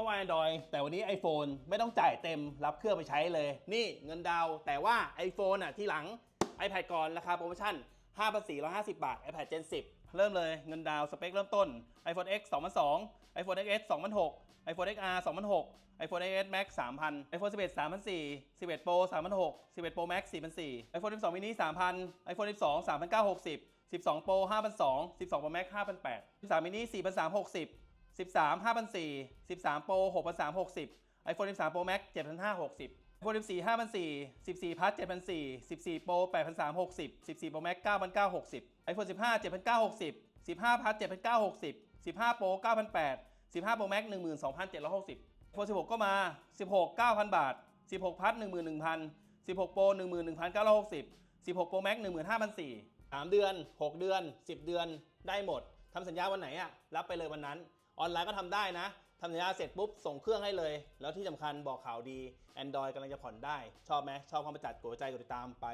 มื่อวาน Android แต่วันนี้ iPhone ไม่ต้องจ่ายเต็มรับเครื่องไปใช้เลย นี่เงินดาว แต่ว่า iPhone อะที่หลัง iPad ก่อนราคาโปรโมชั่น 5,450 บาท iPad Gen 10 เริ่มเลยเงินดาวสเปคเริ่มต้น iPhone X 2002 iPhone XS 2006 iPhone XR 2006 iPhone XS Max 3000 iPhone 11 3004 11 Pro 3006 11 Pro Max 4004 iPhone 12 mini 3000 iPhone 12 3960 12 Pro 5200 12 Pro Max 5800 13 mini 4360 13 5,400 13 Pro 6,360 iPhone 13 Pro Max 7,560 iPhone 14 5,400 14 Plus 7,400 14 Pro 8,360 14 Pro Max 9,960 iPhone 15 7,960 15 Plus 7,960 15 Pro 9,800 15 Pro Max 12,760 iPhone 16 ก็มา 16 9,000 บาท 16 Plus 11,000 16 Pro 11,960 16 Pro Max 15,400 3 เดือน 6 เดือน 10 เดือนได้หมดทำสัญญาวันไหนอะรับไปเลยวันนั้น ออนไลน์ก็ทำได้นะทำสัญญาเสร็จปุ๊บ ส่งเครื่องให้เลย แล้วที่สำคัญบอกข่าวดี Android กำลังจะผ่อนได้ ชอบไหมชอบความประจัดกดหัวใจกดติดตามไป